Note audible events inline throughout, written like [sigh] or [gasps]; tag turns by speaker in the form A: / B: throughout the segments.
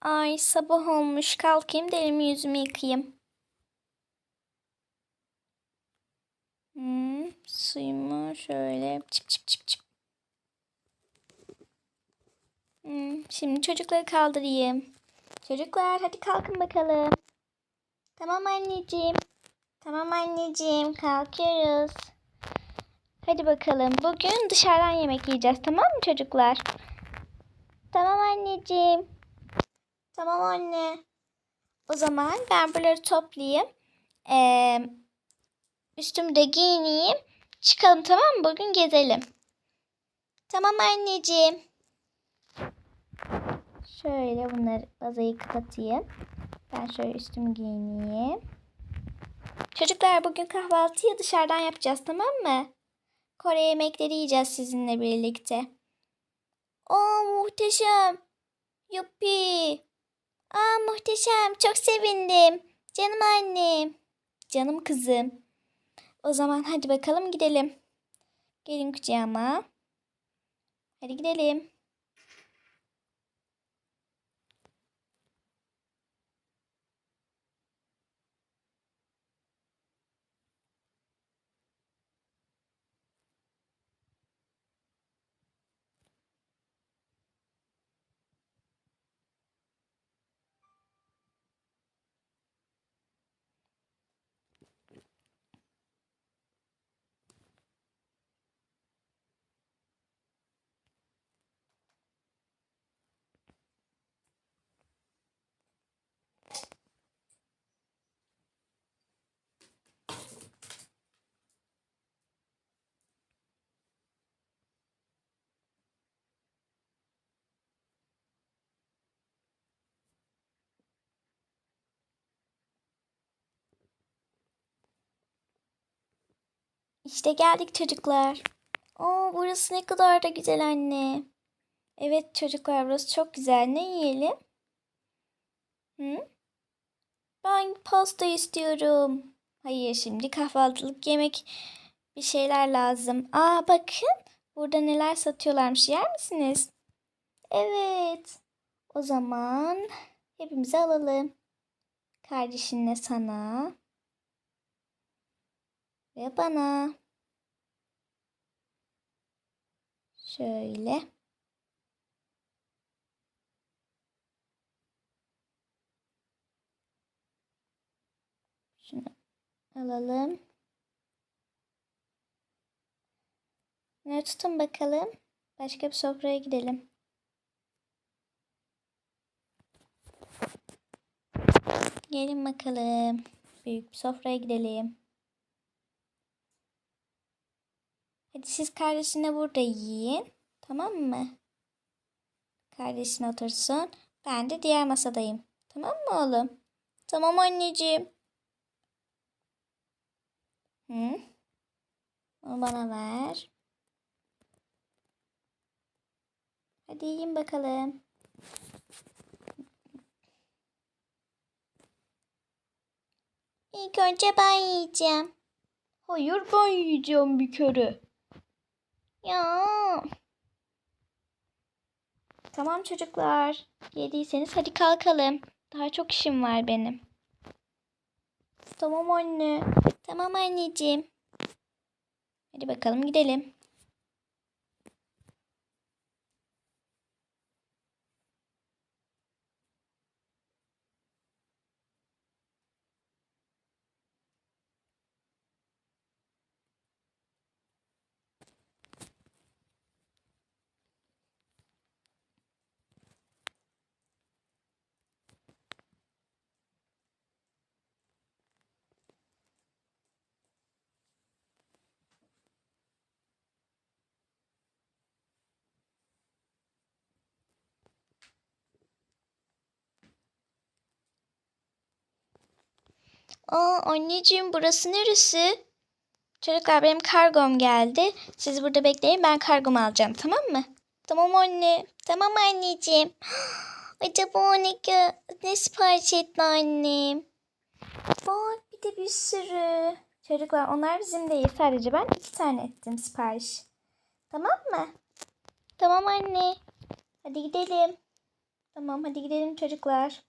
A: Ay sabah olmuş. Kalkayım da elimi yüzümü yıkayayım. Hmm, suyumu şöyle çıp çıp çıp çıp. Hmm, şimdi çocukları kaldırayım. Çocuklar hadi kalkın bakalım. Tamam anneciğim. Tamam anneciğim kalkıyoruz. Hadi bakalım. Bugün dışarıdan yemek yiyeceğiz tamam mı çocuklar? Tamam anneciğim. Tamam anne. O zaman ben bunları toplayayım. Ee, üstümü de giyineyim. Çıkalım tamam mı? Bugün gezelim. Tamam anneciğim. Şöyle bunları bazayı kapatayım. Ben şöyle üstümü giyineyim. Çocuklar bugün kahvaltıyı dışarıdan yapacağız tamam mı? Kore yemekleri yiyeceğiz sizinle birlikte. Oo muhteşem. Yuppi. Aa muhteşem. Çok sevindim. Canım annem. Canım kızım. O zaman hadi bakalım gidelim. Gelin kucağıma. Hadi gidelim. İşte geldik çocuklar. Oo burası ne kadar da güzel anne. Evet çocuklar burası çok güzel. Ne yiyelim? Hı? Ben pasta istiyorum. Hayır şimdi kahvaltılık yemek bir şeyler lazım. Aa bakın burada neler satıyorlarmış yer misiniz? Evet. O zaman hepimize alalım. Kardeşinle sana ve bana. Şöyle. Şunu alalım. Ne tutun bakalım. Başka bir sofraya gidelim. Gelin bakalım. Büyük bir sofraya gidelim. Siz kardeşine burada yiyin. Tamam mı? Kardeşin otursun. Ben de diğer masadayım. Tamam mı oğlum? Tamam anneciğim. Hı? Onu bana ver. Hadi yiyin bakalım. İlk önce ben yiyeceğim. Hayır ben yiyeceğim bir kere. Ya. Tamam çocuklar. Yediyseniz hadi kalkalım. Daha çok işim var benim. Tamam anne. Tamam anneciğim. Hadi bakalım gidelim. Aa anneciğim burası neresi? Çocuklar benim kargom geldi. Siz burada bekleyin ben kargomu alacağım tamam mı? Tamam anne. Tamam anneciğim. [gasps] Acaba ne, ne sipariş etti annem? Bak bir de bir sürü. Çocuklar onlar bizim değil. Sadece ben iki tane ettim sipariş. Tamam mı? Tamam anne. Hadi gidelim. Tamam hadi gidelim çocuklar.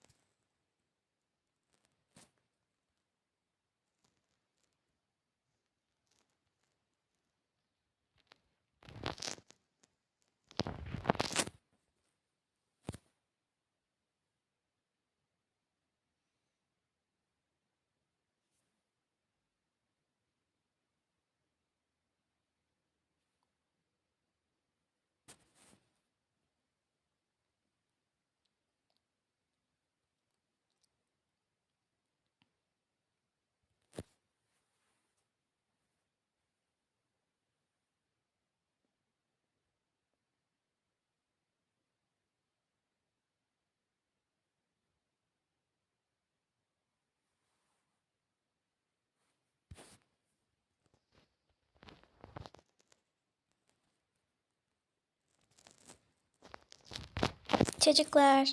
A: Çocuklar,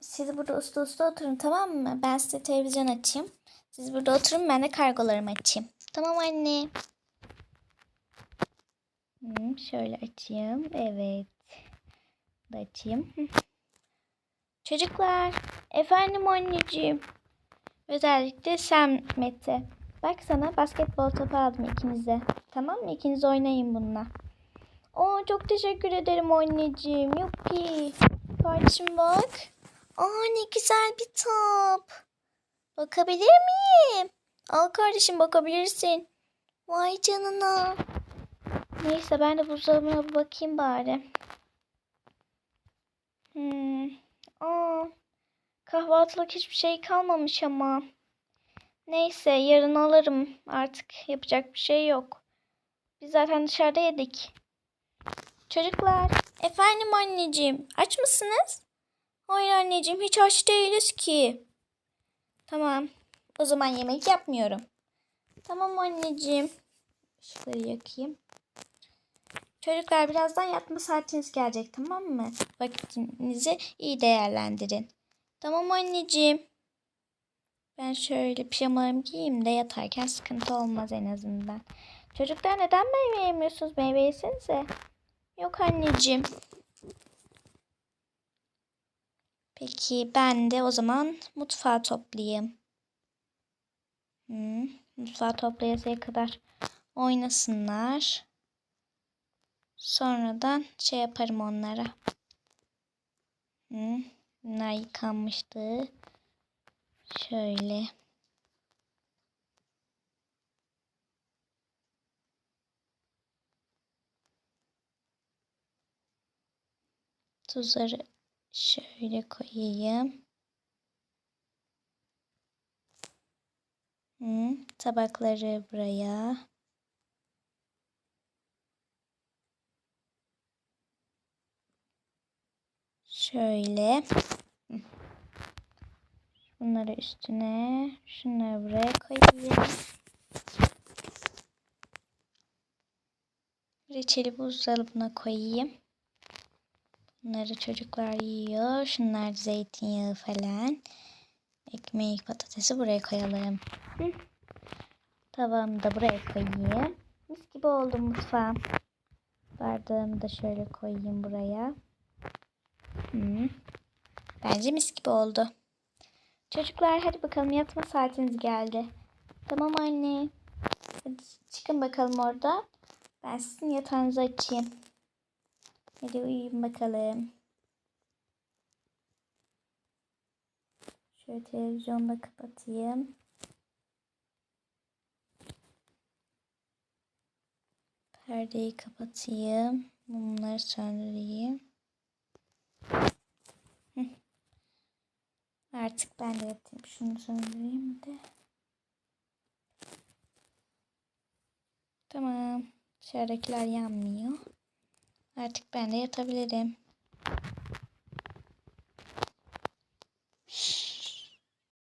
A: siz burada uslu uslu oturun tamam mı? Ben size televizyon açayım. Siz burada oturun ben de kargolarımı açayım. Tamam anne. Hmm, şöyle açayım. Evet. Da açayım. [laughs] Çocuklar, efendim anneciğim. Özellikle sen Mete. Bak sana basketbol topu aldım ikinize. Tamam mı? İkiniz oynayın bununla. Oo çok teşekkür ederim anneciğim. Yuppi. Kardeşim bak. Aa ne güzel bir top. Bakabilir miyim? Al kardeşim bakabilirsin. Vay canına. Neyse ben de buzdolabına bakayım bari. Hmm. Aa, kahvaltılık hiçbir şey kalmamış ama. Neyse yarın alırım. Artık yapacak bir şey yok. Biz zaten dışarıda yedik. Çocuklar, efendim anneciğim, aç mısınız? Hayır anneciğim, hiç aç değiliz ki. Tamam, o zaman yemek yapmıyorum. Tamam anneciğim. Işıkları yakayım. Çocuklar birazdan yatma saatiniz gelecek tamam mı? Vakitinizi iyi değerlendirin. Tamam anneciğim. Ben şöyle pijamalarımı giyeyim de yatarken sıkıntı olmaz en azından. Çocuklar neden meyve yemiyorsunuz? Meyve yesenize. Yok anneciğim. Peki ben de o zaman mutfağı toplayayım. Hmm, mutfağı toplayasıya kadar oynasınlar. Sonradan şey yaparım onlara. Hmm, bunlar yıkanmıştı. Şöyle. Tuzları şöyle koyayım. Hı, tabakları buraya. Şöyle. Bunları üstüne, şunları buraya koyayım. Reçeli buzdolabına koyayım. Bunları çocuklar yiyor. Şunlar zeytinyağı falan. Ekmeği, patatesi buraya koyalım. Tavamı da buraya koyayım. Mis gibi oldu mutfağım. Bardağımı da şöyle koyayım buraya. Hı. Bence mis gibi oldu. Çocuklar hadi bakalım yatma saatiniz geldi. Tamam anne. Hadi çıkın bakalım orada. Ben sizin yatağınızı açayım. Hadi uyuyun bakalım. Şöyle televizyonu da kapatayım. Perdeyi kapatayım. Mumları söndüreyim. Artık ben de yatayım. Şunu söndüreyim de. Tamam. Dışarıdakiler yanmıyor. Artık ben de yatabilirim.